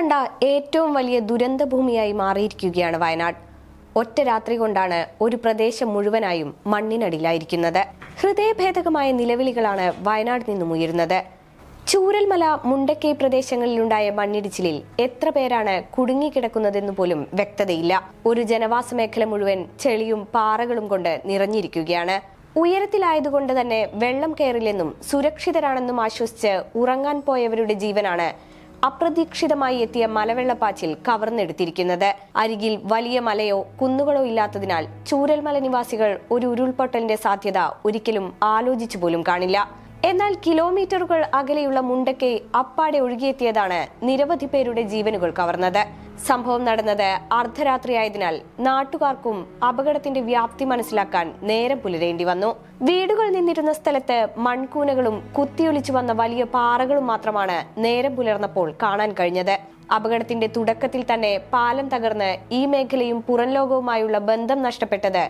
കണ്ട ഏറ്റവും വലിയ ദുരന്തഭൂമിയായി മാറിയിരിക്കുകയാണ് വയനാട്. ഒറ്റ രാത്രി കൊണ്ടാണ് ഒരു പ്രദേശം മുഴുവനായും മണ്ണിനടിയിലായിരിക്കുന്നത്. ഹൃദയഭേദകമായ നിലവിളികളാണ് വയനാട് നിന്നും ഉയരുന്നത്. ചൂരൽമല മുണ്ടക്കൈ പ്രദേശങ്ങളിലുണ്ടായ മണ്ണിടിച്ചിലിൽ എത്ര പേരാണ് കുടുങ്ങിക്കിടക്കുന്നതെന്ന് പോലും വ്യക്തതയില്ല. ഒരു ജനവാസ മേഖല മുഴുവൻ ചെളിയും പാറകളും കൊണ്ട് നിറഞ്ഞിരിക്കുകയാണ്. ഉയരത്തിലായതുകൊണ്ട് തന്നെ വെള്ളം കയറില്ലെന്നും സുരക്ഷിതരാണെന്നും ആശ്വസിച്ച് ഉറങ്ങാൻ പോയവരുടെ ജീവനാണ് അപ്രതീക്ഷിതമായി എത്തിയ മലവെള്ളപ്പാച്ചിൽ കവർന്നെടുത്തിരിക്കുന്നത്. അരികിൽ വലിയ മലയോ കുന്നുകളോ ഇല്ലാത്തതിനാൽ ചൂരൽമല നിവാസികൾ ഒരു ഉരുൾപൊട്ടലിന്റെ സാധ്യത ഒരിക്കലും ആലോചിച്ചു പോലും കാണില്ല. എന്നാൽ കിലോമീറ്ററുകൾ അകലെയുള്ള മുണ്ടക്കൈ അപ്പാടെ ഒഴുകിയെത്തിയതാണ് നിരവധി പേരുടെ ജീവനുകൾ കവർന്നത്. സംഭവം നടന്നത് അർദ്ധരാത്രിയായതിനാൽ നാട്ടുകാർക്കും അപകടത്തിന്റെ വ്യാപ്തി മനസ്സിലാക്കാൻ നേരം പുലരേണ്ടി വന്നു. വീടുകൾ നിന്നിരുന്ന സ്ഥലത്ത് മൺകൂനകളും കുത്തിയൊലിച്ചു വന്ന വലിയ പാറകളും മാത്രമാണ് നേരം പുലർന്നപ്പോൾ കാണാൻ കഴിഞ്ഞത്. അപകടത്തിന്റെ തുടക്കത്തിൽ തന്നെ പാലം തകർന്ന് ഈ മേഖലയും പുറം ലോകവുമായുള്ള ബന്ധം നഷ്ടപ്പെട്ടത്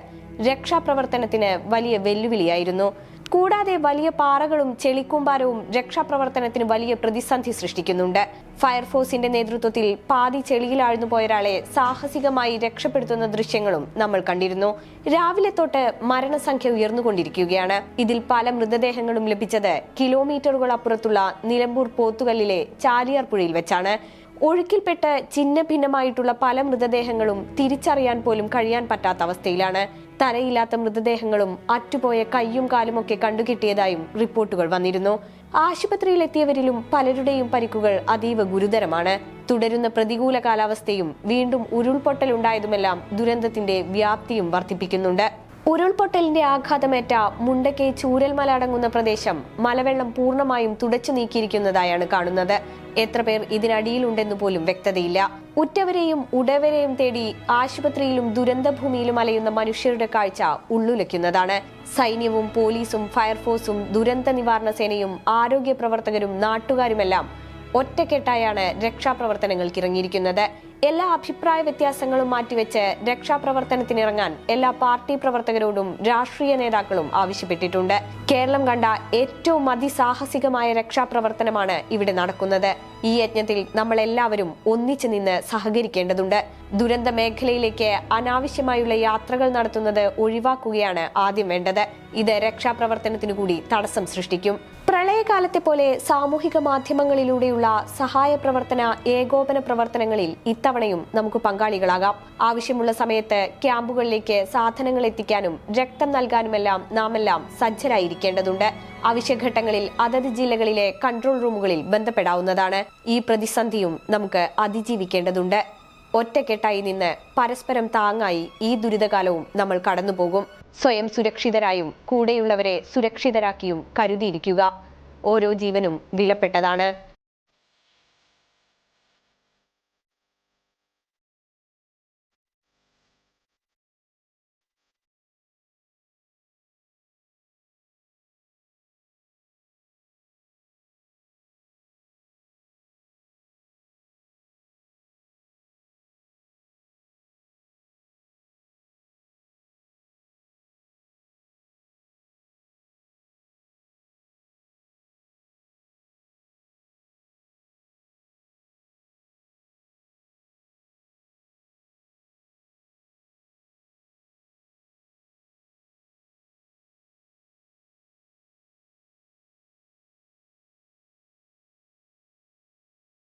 രക്ഷാപ്രവർത്തനത്തിന് വലിയ വെല്ലുവിളിയായിരുന്നു. കൂടാതെ വലിയ പാറകളും ചെളിക്കൂമ്പാരവും രക്ഷാപ്രവർത്തനത്തിന് വലിയ പ്രതിസന്ധി സൃഷ്ടിക്കുന്നുണ്ട്. ഫയർഫോഴ്സിന്റെ നേതൃത്വത്തിൽ പാതി ചെളിയിലാഴ്ന്നു പോയ ഒരാളെ സാഹസികമായി രക്ഷപ്പെടുത്തുന്ന ദൃശ്യങ്ങളും നമ്മൾ കണ്ടിരുന്നു. രാവിലെ തൊട്ട് മരണസംഖ്യ ഉയർന്നുകൊണ്ടിരിക്കുകയാണ്. ഇതിൽ പല മൃതദേഹങ്ങളും ലഭിച്ചത് കിലോമീറ്ററുകൾ അപ്പുറത്തുള്ള നിലമ്പൂർ പോത്തുകല്ലിലെ ചാലിയാർ പുഴയിൽ വെച്ചാണ്. ഒഴുക്കിൽപ്പെട്ട് ചിഹ്ന ഭിന്നമായിട്ടുള്ള പല മൃതദേഹങ്ങളും തിരിച്ചറിയാൻ പോലും കഴിയാൻ പറ്റാത്ത അവസ്ഥയിലാണ്. തലയില്ലാത്ത മൃതദേഹങ്ങളും അറ്റുപോയ കയ്യും കാലും ഒക്കെ കണ്ടുകിട്ടിയതായും റിപ്പോർട്ടുകൾ വന്നിരുന്നു. ആശുപത്രിയിലെത്തിയവരിലും പലരുടെയും പരിക്കുകൾ അതീവ ഗുരുതരമാണ്. തുടരുന്ന പ്രതികൂല കാലാവസ്ഥയും വീണ്ടും ഉരുൾപൊട്ടലുണ്ടായതുമെല്ലാം ദുരന്തത്തിന്റെ വ്യാപ്തിയും വർദ്ധിപ്പിക്കുന്നുണ്ട്. ഉരുൾപൊട്ടലിന്റെ ആഘാതമേറ്റ മുണ്ടക്കൈ ചൂരൽമല അടങ്ങുന്ന പ്രദേശം മലവെള്ളം പൂർണമായും തുടച്ചു നീക്കിയിരിക്കുന്നതായാണ് കാണുന്നത്. എത്ര പേർ ഇതിനടിയിലുണ്ടെന്ന് പോലും വ്യക്തതയില്ല. ഉറ്റവരെയും ഉടവരെയും തേടി ആശുപത്രിയിലും ദുരന്തഭൂമിയിലും അലയുന്ന മനുഷ്യരുടെ കാഴ്ച ഉള്ളുലയ്ക്കുന്നതാണ്. സൈന്യവും പോലീസും ഫയർഫോഴ്സും ദുരന്ത നിവാരണ സേനയും ആരോഗ്യ പ്രവർത്തകരും നാട്ടുകാരുമെല്ലാം ഒറ്റക്കെട്ടായാണ് രക്ഷാപ്രവർത്തനങ്ങൾക്ക് ഇറങ്ങിയിരിക്കുന്നത് എല്ലാ അഭിപ്രായ വ്യത്യാസങ്ങളും മാറ്റിവെച്ച് രക്ഷാപ്രവർത്തനത്തിനിറങ്ങാൻ എല്ലാ പാർട്ടി പ്രവർത്തകരോടും രാഷ്ട്രീയ നേതാക്കളും ആവശ്യപ്പെട്ടിട്ടുണ്ട്. കേരളം കണ്ട ഏറ്റവും അതിസാഹസികമായ രക്ഷാപ്രവർത്തനമാണ് ഇവിടെ നടക്കുന്നത്. ഈ യജ്ഞത്തിൽ നമ്മൾ എല്ലാവരും ഒന്നിച്ചു നിന്ന് സഹകരിക്കേണ്ടതുണ്ട്. ദുരന്ത മേഖലയിലേക്ക് അനാവശ്യമായുള്ള യാത്രകൾ നടത്തുന്നത് ഒഴിവാക്കുകയാണ് ആദ്യം വേണ്ടത്. ഇത് രക്ഷാപ്രവർത്തനത്തിനു കൂടി തടസ്സം സൃഷ്ടിക്കും. പ്രളയകാലത്തെ പോലെ സാമൂഹിക മാധ്യമങ്ങളിലൂടെയുള്ള സഹായ പ്രവർത്തന ഏകോപന പ്രവർത്തനങ്ങളിൽ ഇത്തവണയും നമുക്ക് പങ്കാളികളാകാം. ആവശ്യമുള്ള സമയത്ത് ക്യാമ്പുകളിലേക്ക് സാധനങ്ങൾ എത്തിക്കാനും രക്തം നൽകാനുമെല്ലാം നാം എല്ലാം സജ്ജരായിരിക്കേണ്ടതുണ്ട്. അവശ്യഘട്ടങ്ങളിൽ അതത് ജില്ലകളിലെ കൺട്രോൾ റൂമുകളിൽ ബന്ധപ്പെടാവുന്നതാണ്. ഈ പ്രതിസന്ധിയും നമുക്ക് അതിജീവിക്കേണ്ടതുണ്ട്. ഒറ്റക്കെട്ടായി നിന്ന് പരസ്പരം താങ്ങായി ഈ ദുരിതകാലവും നമ്മൾ കടന്നുപോകും. സ്വയം സുരക്ഷിതരായും കൂടെയുള്ളവരെ സുരക്ഷിതരാക്കിയും കരുതിയിരിക്കുക. ഓരോ ജീവനും വിലപ്പെട്ടതാണ്.